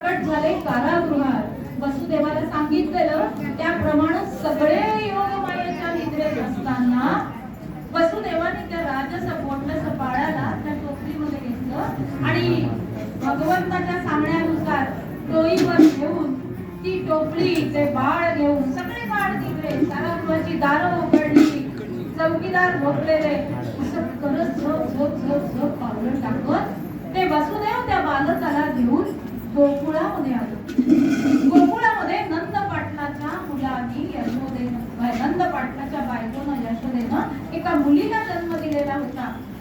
झाले कारागृहात. वसुदेवाला सांगितलेलं त्याप्रमाणे सगळे योग मायाच्या निद्रेत असताना वसुदेवाने त्या राजस बोटलस पाळाला त्या टोपलीमध्ये घेतलं आणि भगवंताच्या सांगण्यानुसार टोईवर घेऊन ती टोपली ते बाळ घेऊन सगळे बाळ तिकडे कारागृहाची दारं उघडली. चौकीदार झोपलेले असं करत झोप झोप झोप झोप पावलं टाकत ते वसुदेव त्या बालकाला घेऊन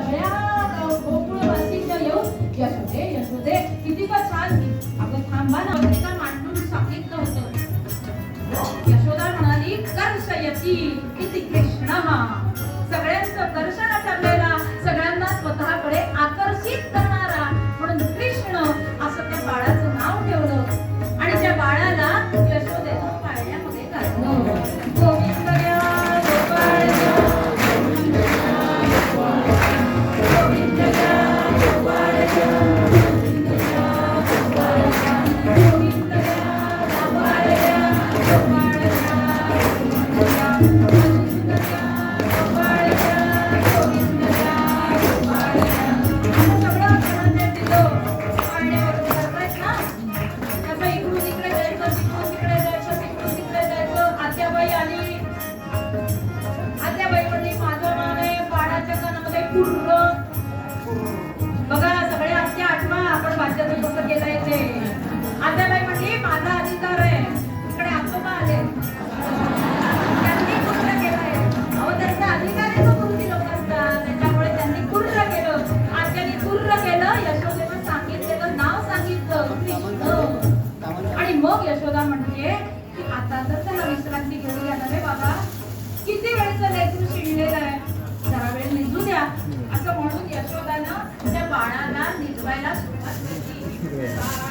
सगळ्या गोकुळवासीच्या येऊन यशोदे यशोदे किती का छान आपण थांबा ना तिला मांडून सांगितलं होतं. यशोदा म्हणाली कर्षयती किती कृष्ण यशोदा म्हणते की आता तर त्याला विश्रांती घेऊ द्या ना रे बाबा किती वेळचं लेकरू शिणलेलं आहे? जरा वेळ निजू द्या. असं म्हणून यशोदानं त्या बाळाला निजवायला सुरुवात केली.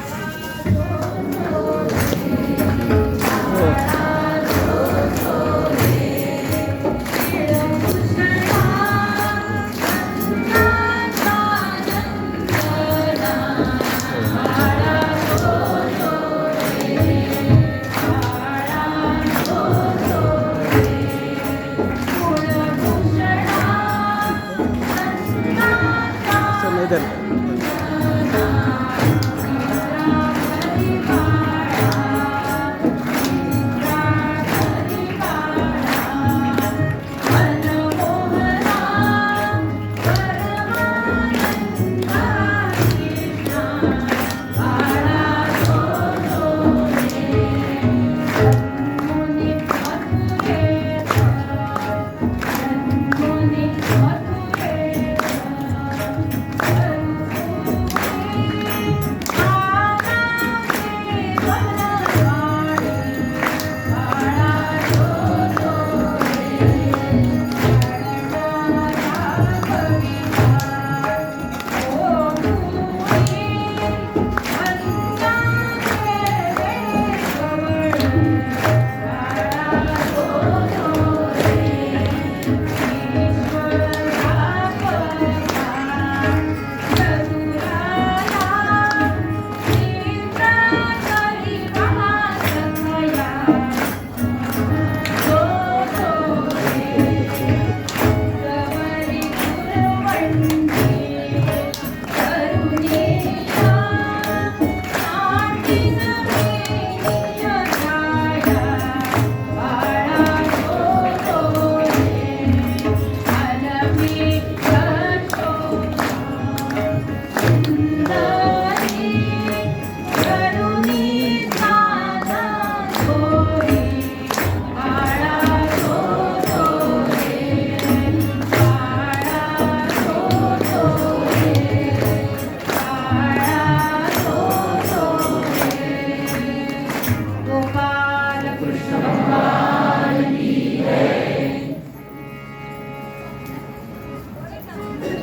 দেন